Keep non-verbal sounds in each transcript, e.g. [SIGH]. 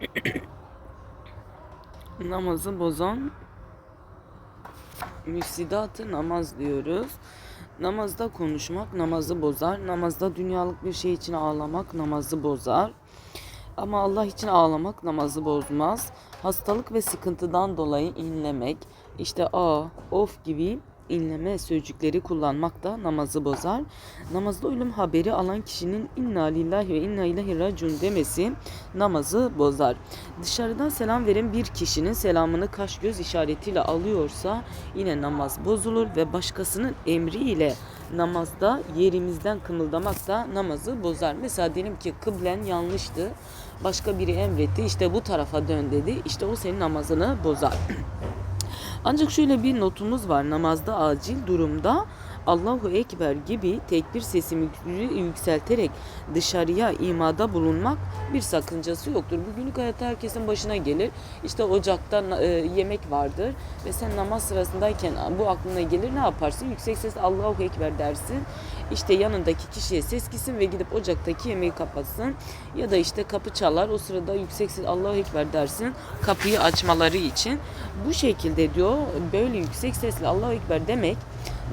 [COUGHS] namazı bozan müfsidatı namaz diyoruz. Namazda konuşmak namazı bozar. Namazda dünyalık bir şey için ağlamak namazı bozar. Ama Allah için ağlamak namazı bozmaz. Hastalık ve sıkıntıdan dolayı inlemek, işte a, of gibi inleme sözcükleri kullanmak da namazı bozar. Namazda ölüm haberi alan kişinin inna lillahi ve inna ilahi raciun demesi namazı bozar. Dışarıdan selam veren bir kişinin selamını kaş göz işaretiyle alıyorsa yine namaz bozulur ve başkasının emriyle namazda yerimizden kımıldamak da namazı bozar. Mesela diyelim ki kıblen yanlıştı. Başka biri emretti işte bu tarafa dön dedi. İşte o senin namazını bozar. [CLEARS THROAT] Ancak şöyle bir notumuz var. Namazda acil durumda Allahu Ekber gibi tekbir sesini yükselterek dışarıya imada bulunmak bir sakıncası yoktur. Bugünlük hayatta herkesin başına gelir. İşte ocakta e, yemek vardır ve sen namaz sırasındayken bu aklına gelir ne yaparsın? Yüksek sesle Allahu Ekber dersin. İşte yanındaki kişiye ses gitsin ve gidip ocaktaki yemeği kapatsın. Ya da işte kapı çalar o sırada yüksek ses Allahu Ekber dersin kapıyı açmaları için. Bu şekilde diyor böyle yüksek sesle Allahu Ekber demek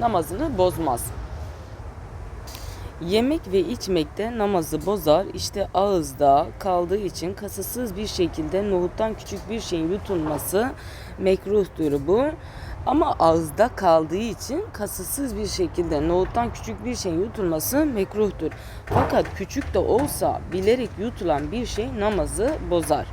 namazını bozmaz. Yemek ve içmekte namazı bozar. İşte ağızda kaldığı için kasıtsız bir şekilde nohuttan küçük bir şeyin yutulması mekruhtur bu. Ama ağızda kaldığı için kasıtsız bir şekilde nohuttan küçük bir şeyin yutulması mekruhtur. Fakat küçük de olsa bilerek yutulan bir şey namazı bozar.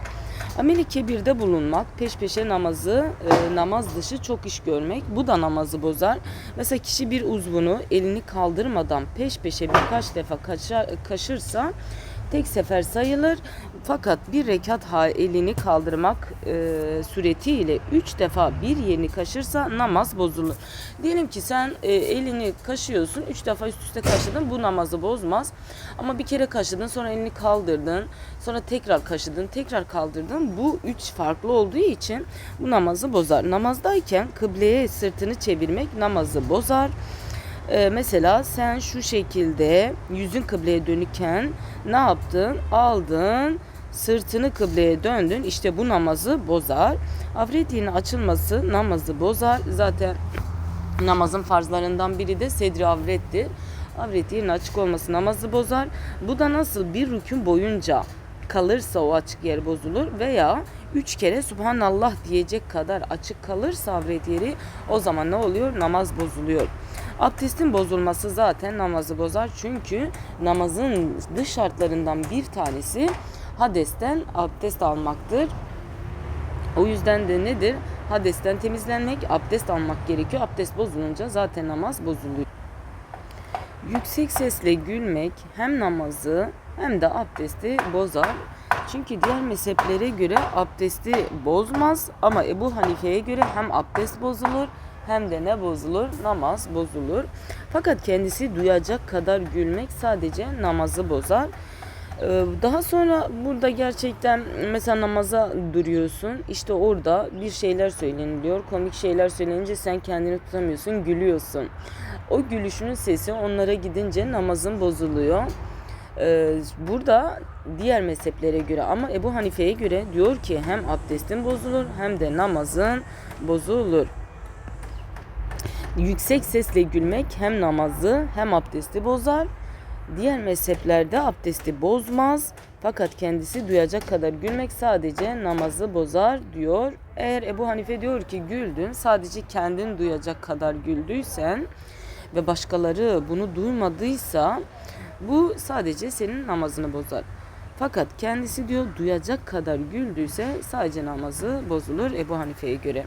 Ameli kebirde bulunmak, peş peşe namazı, e, namaz dışı çok iş görmek bu da namazı bozar. Mesela kişi bir uzvunu elini kaldırmadan peş peşe birkaç defa kaşar, kaşırsa tek sefer sayılır. Fakat bir rekat elini kaldırmak e, suretiyle üç defa bir yerini kaşırsa namaz bozulur. Diyelim ki sen e, elini kaşıyorsun, üç defa üst üste kaşıdın bu namazı bozmaz. Ama bir kere kaşıdın sonra elini kaldırdın, sonra tekrar kaşıdın, tekrar kaldırdın. Bu üç farklı olduğu için bu namazı bozar. Namazdayken kıbleye sırtını çevirmek namazı bozar. Ee, mesela sen şu şekilde yüzün kıbleye dönükken ne yaptın? Aldın, sırtını kıbleye döndün. İşte bu namazı bozar. Avret yerinin açılması namazı bozar. Zaten namazın farzlarından biri de sedri avrettir. Avret yerinin açık olması namazı bozar. Bu da nasıl bir rükün boyunca kalırsa o açık yer bozulur veya üç kere Subhanallah diyecek kadar açık kalırsa avret yeri o zaman ne oluyor? Namaz bozuluyor. Abdestin bozulması zaten namazı bozar. Çünkü namazın dış şartlarından bir tanesi hadesten abdest almaktır. O yüzden de nedir? Hadesten temizlenmek, abdest almak gerekiyor. Abdest bozulunca zaten namaz bozuluyor. Yüksek sesle gülmek hem namazı hem de abdesti bozar. Çünkü diğer mezheplere göre abdesti bozmaz ama Ebu Hanife'ye göre hem abdest bozulur hem de ne bozulur? Namaz bozulur. Fakat kendisi duyacak kadar gülmek sadece namazı bozar. Ee, Daha sonra burada gerçekten mesela namaza duruyorsun. İşte orada bir şeyler söyleniliyor. Komik şeyler söylenince sen kendini tutamıyorsun, gülüyorsun. O gülüşünün sesi onlara gidince namazın bozuluyor. Ee, Burada diğer mezheplere göre ama Ebu Hanife'ye göre diyor ki hem abdestin bozulur hem de namazın bozulur. Yüksek sesle gülmek hem namazı hem abdesti bozar. Diğer mezheplerde abdesti bozmaz fakat kendisi duyacak kadar gülmek sadece namazı bozar diyor. Eğer Ebu Hanife diyor ki güldün sadece kendin duyacak kadar güldüysen ve başkaları bunu duymadıysa bu sadece senin namazını bozar. Fakat kendisi diyor duyacak kadar güldüyse sadece namazı bozulur Ebu Hanife'ye göre.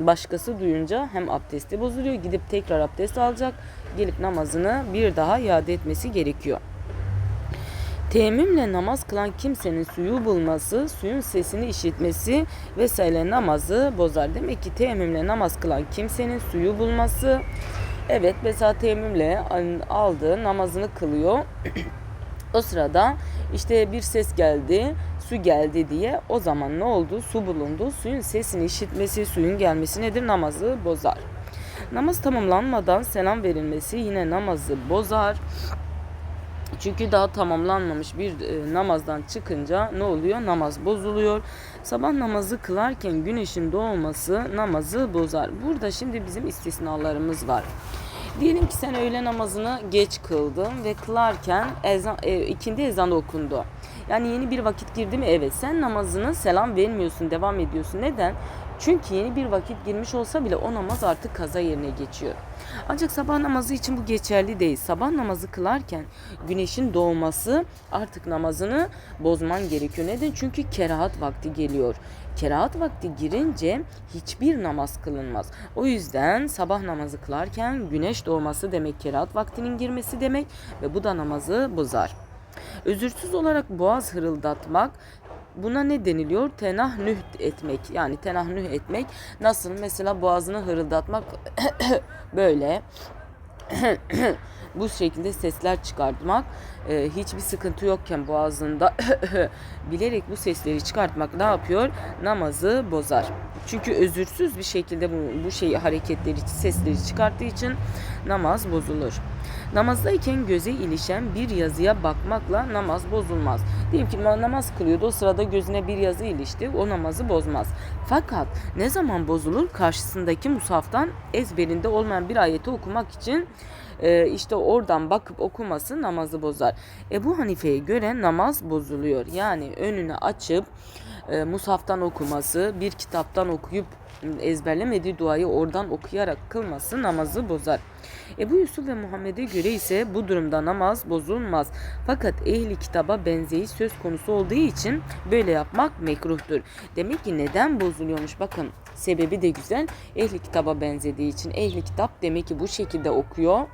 Başkası duyunca hem abdesti bozuluyor gidip tekrar abdest alacak gelip namazını bir daha iade etmesi gerekiyor. Teyemmümle namaz kılan kimsenin suyu bulması, suyun sesini işitmesi vesaire namazı bozar. Demek ki teyemmümle namaz kılan kimsenin suyu bulması, evet mesela teyemmümle aldı namazını kılıyor. [CLEARS THROAT] o sırada işte bir ses geldi, su geldi diye o zaman ne oldu? Su bulundu. Suyun sesini işitmesi, suyun gelmesi nedir? Namazı bozar. Namaz tamamlanmadan selam verilmesi yine namazı bozar. Çünkü daha tamamlanmamış bir e, namazdan çıkınca ne oluyor? Namaz bozuluyor. Sabah namazı kılarken güneşin doğması namazı bozar. Burada şimdi bizim istisnalarımız var. Diyelim ki sen öğle namazını geç kıldın ve kılarken ezan, e, ikindi ezan okundu. Yani yeni bir vakit girdi mi? Evet. Sen namazını selam vermiyorsun, devam ediyorsun. Neden? Çünkü yeni bir vakit girmiş olsa bile o namaz artık kaza yerine geçiyor. Ancak sabah namazı için bu geçerli değil. Sabah namazı kılarken güneşin doğması artık namazını bozman gerekiyor. Neden? Çünkü kerahat vakti geliyor. Kerahat vakti girince hiçbir namaz kılınmaz. O yüzden sabah namazı kılarken güneş doğması demek kerahat vaktinin girmesi demek ve bu da namazı bozar. Özürsüz olarak boğaz hırıldatmak Buna ne deniliyor? Tenahnüh etmek. Yani tenahnüh etmek. Nasıl? Mesela boğazını hırıldatmak [CLEARS THROAT] böyle [CLEARS THROAT] bu şekilde sesler çıkartmak e, hiçbir sıkıntı yokken boğazında [LAUGHS] bilerek bu sesleri çıkartmak ne yapıyor? Namazı bozar. Çünkü özürsüz bir şekilde bu, bu şeyi hareketleri sesleri çıkarttığı için namaz bozulur. Namazdayken göze ilişen bir yazıya bakmakla namaz bozulmaz. Diyelim ki namaz kılıyordu o sırada gözüne bir yazı ilişti o namazı bozmaz. Fakat ne zaman bozulur? Karşısındaki musaftan ezberinde olmayan bir ayeti okumak için e, işte oradan bakıp okuması namazı bozar. Ebu Hanife'ye göre namaz bozuluyor. Yani önünü açıp e, musaftan okuması, bir kitaptan okuyup ezberlemediği duayı oradan okuyarak kılması namazı bozar. Ebu Yusuf ve Muhammed'e göre ise bu durumda namaz bozulmaz. Fakat ehli kitaba benzeyi söz konusu olduğu için böyle yapmak mekruhtur. Demek ki neden bozuluyormuş bakın sebebi de güzel. Ehli kitaba benzediği için ehli kitap demek ki bu şekilde okuyor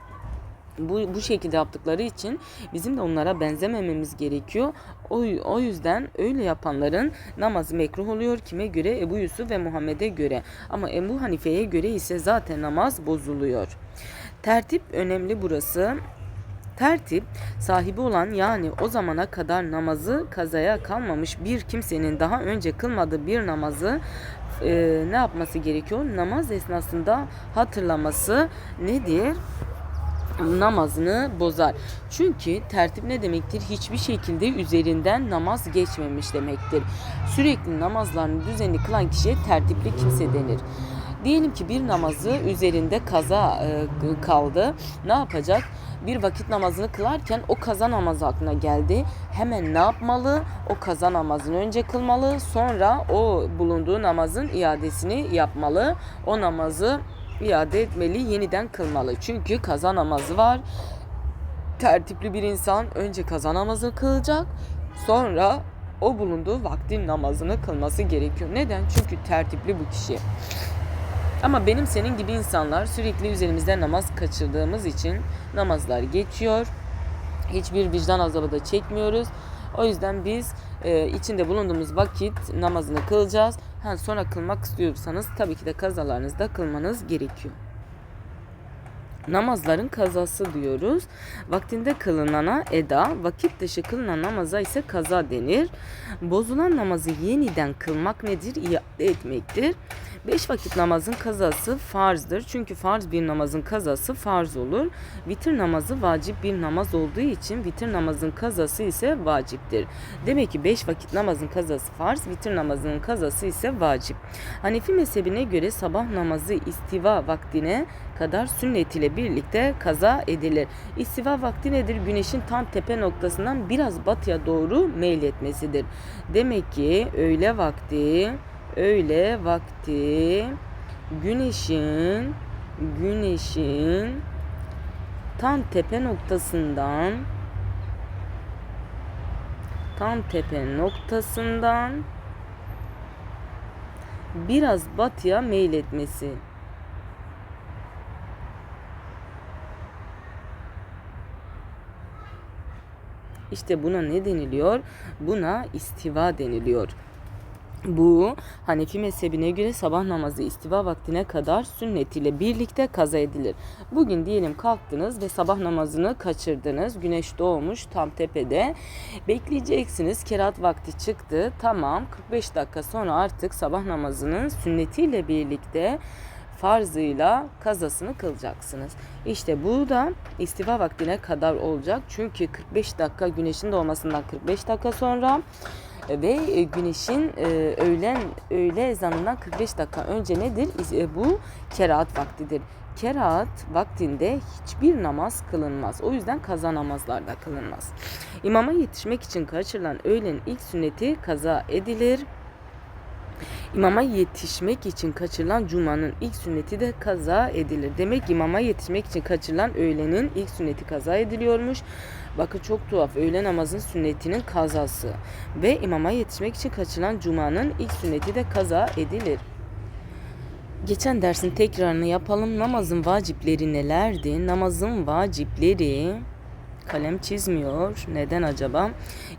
bu, bu şekilde yaptıkları için bizim de onlara benzemememiz gerekiyor. O, o yüzden öyle yapanların namazı mekruh oluyor. Kime göre? Ebu Yusuf ve Muhammed'e göre. Ama Ebu Hanife'ye göre ise zaten namaz bozuluyor. Tertip önemli burası. Tertip sahibi olan yani o zamana kadar namazı kazaya kalmamış bir kimsenin daha önce kılmadığı bir namazı e, ne yapması gerekiyor? Namaz esnasında hatırlaması nedir? Namazını bozar. Çünkü tertip ne demektir? Hiçbir şekilde üzerinden namaz geçmemiş demektir. Sürekli namazlarını düzenli kılan kişiye tertipli kimse denir. Diyelim ki bir namazı üzerinde kaza e, kaldı. Ne yapacak? Bir vakit namazını kılarken o kaza namazı aklına geldi. Hemen ne yapmalı? O kaza namazını önce kılmalı. Sonra o bulunduğu namazın iadesini yapmalı. O namazı iade etmeli, yeniden kılmalı. Çünkü kaza namazı var. Tertipli bir insan önce kaza namazı kılacak, sonra o bulunduğu vaktin namazını kılması gerekiyor. Neden? Çünkü tertipli bu kişi. Ama benim senin gibi insanlar sürekli üzerimizde namaz kaçırdığımız için namazlar geçiyor. Hiçbir vicdan azabı da çekmiyoruz. O yüzden biz e, içinde bulunduğumuz vakit namazını kılacağız. Ha, sonra kılmak istiyorsanız tabii ki de kazalarınızda kılmanız gerekiyor. Namazların kazası diyoruz. Vaktinde kılınana eda, vakit dışı kılınan namaza ise kaza denir. Bozulan namazı yeniden kılmak nedir? İade etmektir. Beş vakit namazın kazası farzdır. Çünkü farz bir namazın kazası farz olur. Vitir namazı vacip bir namaz olduğu için vitir namazın kazası ise vaciptir. Demek ki beş vakit namazın kazası farz, vitir namazının kazası ise vacip. Hanefi mezhebine göre sabah namazı istiva vaktine kadar sünnet ile birlikte kaza edilir. İstiva vakti nedir? Güneşin tam tepe noktasından biraz batıya doğru meyletmesidir. Demek ki öğle vakti öğle vakti güneşin güneşin tam tepe noktasından tam tepe noktasından biraz batıya meyletmesi. İşte buna ne deniliyor? Buna istiva deniliyor. Bu Hanefi mezhebine göre sabah namazı istiva vaktine kadar sünnet ile birlikte kaza edilir. Bugün diyelim kalktınız ve sabah namazını kaçırdınız. Güneş doğmuş tam tepede. Bekleyeceksiniz. Kerat vakti çıktı. Tamam 45 dakika sonra artık sabah namazının sünnetiyle birlikte farzıyla kazasını kılacaksınız. İşte bu da istiva vaktine kadar olacak. Çünkü 45 dakika güneşin doğmasından 45 dakika sonra ve e, güneşin e, öğlen öğle ezanından 45 dakika önce nedir? E, Bu kerahat vaktidir. Kerahat vaktinde hiçbir namaz kılınmaz. O yüzden kaza namazlar da kılınmaz. İmama yetişmek için kaçırılan öğlenin ilk sünneti kaza edilir. İmama yetişmek için kaçırılan cumanın ilk sünneti de kaza edilir. Demek imama yetişmek için kaçırılan öğlenin ilk sünneti kaza ediliyormuş. Bakın çok tuhaf. Öğle namazın sünnetinin kazası. Ve imama yetişmek için kaçırılan cumanın ilk sünneti de kaza edilir. Geçen dersin tekrarını yapalım. Namazın vacipleri nelerdi? Namazın vacipleri kalem çizmiyor. Neden acaba?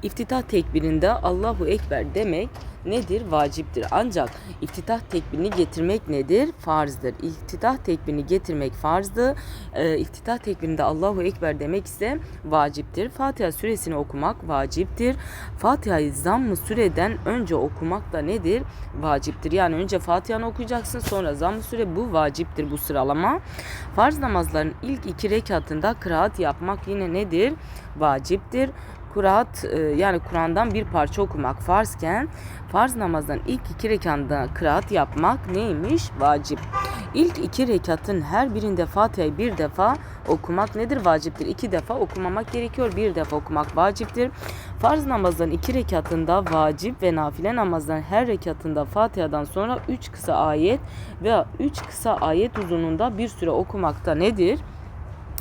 İftitah tekbirinde Allahu Ekber demek nedir? Vaciptir. Ancak iftitah tekbirini getirmek nedir? Farzdır. İftitah tekbirini getirmek farzdı. Ee, iftitah tekbirinde Allahu Ekber demek ise vaciptir. Fatiha suresini okumak vaciptir. Fatiha'yı zamm-ı süreden önce okumak da nedir? Vaciptir. Yani önce Fatiha'nı okuyacaksın sonra zamm-ı süre bu vaciptir bu sıralama. Farz namazların ilk iki rekatında kıraat yapmak yine nedir? Vaciptir. Kıraat e, yani Kur'an'dan bir parça okumak farzken farz namazdan ilk iki rekanda kıraat yapmak neymiş? Vacip. İlk iki rekatın her birinde Fatiha'yı bir defa okumak nedir? Vaciptir. İki defa okumamak gerekiyor. Bir defa okumak vaciptir. Farz namazdan iki rekatında vacip ve nafile namazdan her rekatında Fatiha'dan sonra üç kısa ayet veya üç kısa ayet uzunluğunda bir süre okumakta nedir?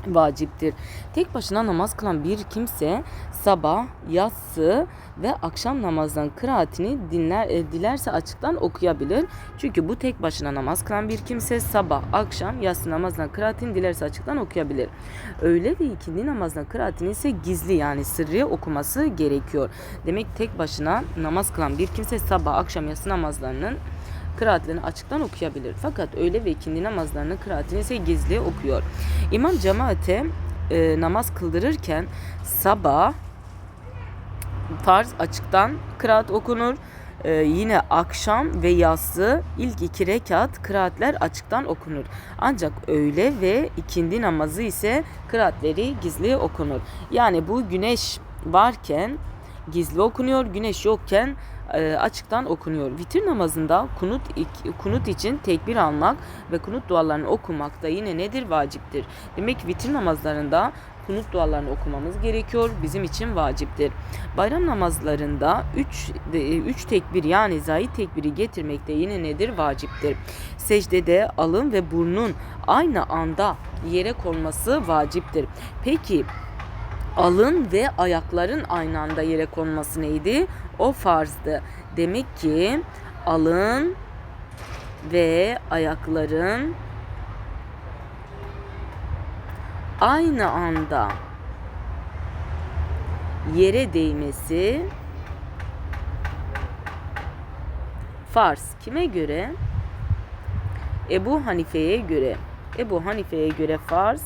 Vaciptir. Tek başına namaz kılan bir kimse sabah, yatsı ve akşam namazdan kıraatini dinler, e, dilerse açıktan okuyabilir. Çünkü bu tek başına namaz kılan bir kimse sabah, akşam, yatsı namazdan kıraatini dilerse açıktan okuyabilir. Öğle ve ikindi namazdan kıraatini ise gizli yani sırrı okuması gerekiyor. Demek tek başına namaz kılan bir kimse sabah, akşam, yatsı namazlarının kıraatlerini açıktan okuyabilir. Fakat öğle ve ikindi namazlarının kıraatini ise gizli okuyor. İmam cemaate e, namaz kıldırırken sabah farz açıktan kıraat okunur. Ee, yine akşam ve yatsı ilk iki rekat kıraatler açıktan okunur. Ancak öğle ve ikindi namazı ise kıraatleri gizli okunur. Yani bu güneş varken gizli okunuyor, güneş yokken e, açıktan okunuyor. Vitir namazında kunut kunut için tekbir almak ve kunut dualarını okumak da yine nedir? Vaciptir. Demek ki vitir namazlarında kunut dualarını okumamız gerekiyor. Bizim için vaciptir. Bayram namazlarında 3 3 tekbir yani zahit tekbiri getirmek de yine nedir? Vaciptir. Secdede alın ve burnun aynı anda yere konması vaciptir. Peki alın ve ayakların aynı anda yere konması neydi? O farzdı. Demek ki alın ve ayakların aynı anda yere değmesi farz. Kime göre? Ebu Hanife'ye göre. Ebu Hanife'ye göre farz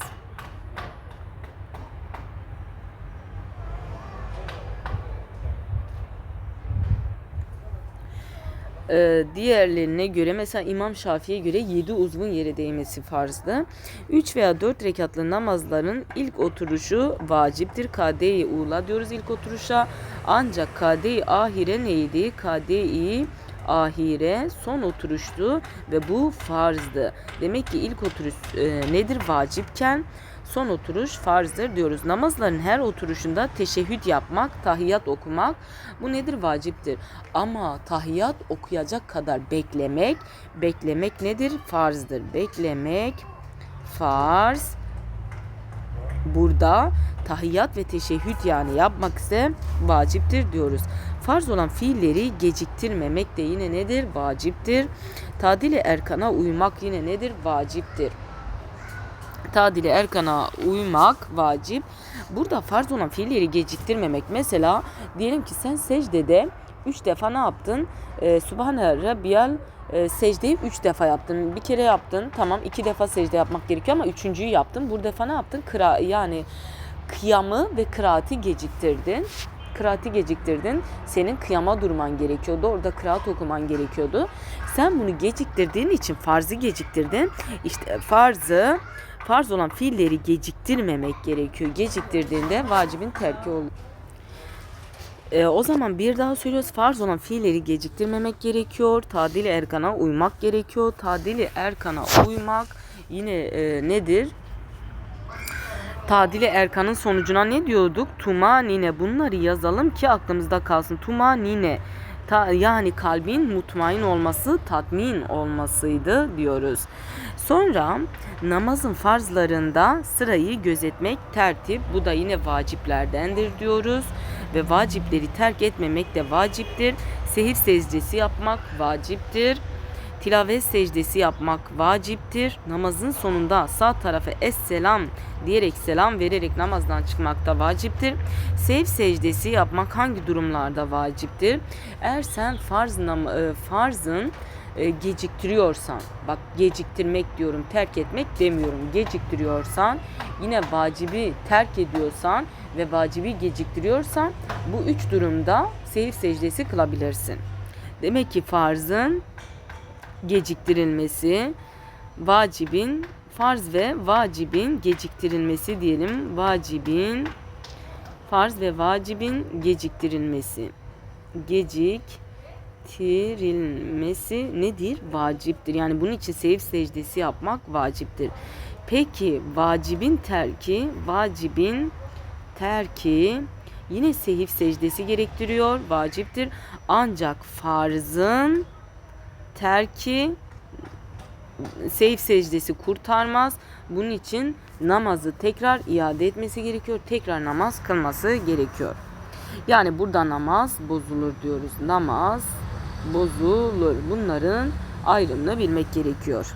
Ee, diğerlerine göre mesela İmam Şafii'ye göre 7 uzvun yere değmesi farzdı. 3 veya 4 rekatlı namazların ilk oturuşu vaciptir. Kade-i ula diyoruz ilk oturuşa. Ancak kade-i ahire neydi? Kade-i ahire son oturuştu ve bu farzdı. Demek ki ilk oturuş e, nedir? Vacipken son oturuş farzdır diyoruz. Namazların her oturuşunda teşehhüd yapmak, tahiyat okumak bu nedir? Vaciptir. Ama tahiyat okuyacak kadar beklemek, beklemek nedir? Farzdır. Beklemek farz. Burada tahiyat ve teşehhüd yani yapmak ise vaciptir diyoruz. Farz olan fiilleri geciktirmemek de yine nedir? Vaciptir. Tadili erkana uymak yine nedir? Vaciptir tadili erkana uymak vacip. Burada farz olan fiilleri geciktirmemek. Mesela diyelim ki sen secdede 3 defa ne yaptın? Ee, Subhane Rabbiyal e, secdeyi 3 defa yaptın. Bir kere yaptın. Tamam 2 defa secde yapmak gerekiyor ama üçüncüyü yaptın. Bu defa ne yaptın? Kıra yani kıyamı ve kıraati geciktirdin. kıraati geciktirdin. Senin kıyama durman gerekiyordu. Orada kıraat okuman gerekiyordu. Sen bunu geciktirdiğin için farzı geciktirdin. İşte farzı farz olan fiilleri geciktirmemek gerekiyor. Geciktirdiğinde vacibin terki olur. E, o zaman bir daha söylüyoruz. Farz olan fiilleri geciktirmemek gerekiyor. Tadili erkana uymak gerekiyor. Tadili erkana uymak yine e, nedir? Tadili erkanın sonucuna ne diyorduk? Tuma nine bunları yazalım ki aklımızda kalsın. Tuma nine Ta, yani kalbin mutmain olması, tatmin olmasıydı diyoruz. Sonra namazın farzlarında sırayı gözetmek tertip. Bu da yine vaciplerdendir diyoruz. Ve vacipleri terk etmemek de vaciptir. Sehif secdesi yapmak vaciptir. Tilavet secdesi yapmak vaciptir. Namazın sonunda sağ tarafa es-selam diyerek selam vererek namazdan çıkmak da vaciptir. Sehif secdesi yapmak hangi durumlarda vaciptir? Eğer sen farz e, farzın e, geciktiriyorsan, bak geciktirmek diyorum, terk etmek demiyorum. Geciktiriyorsan, yine vacibi terk ediyorsan ve vacibi geciktiriyorsan bu üç durumda sehif secdesi kılabilirsin. Demek ki farzın geciktirilmesi, vacibin farz ve vacibin geciktirilmesi diyelim. Vacibin farz ve vacibin geciktirilmesi. Geciktirilmesi nedir? Vaciptir. Yani bunun için seyif secdesi yapmak vaciptir. Peki vacibin terki, vacibin terki yine sehif secdesi gerektiriyor, vaciptir. Ancak farzın terki seyif secdesi kurtarmaz. Bunun için namazı tekrar iade etmesi gerekiyor. Tekrar namaz kılması gerekiyor. Yani burada namaz bozulur diyoruz. Namaz bozulur. Bunların ayrımını bilmek gerekiyor.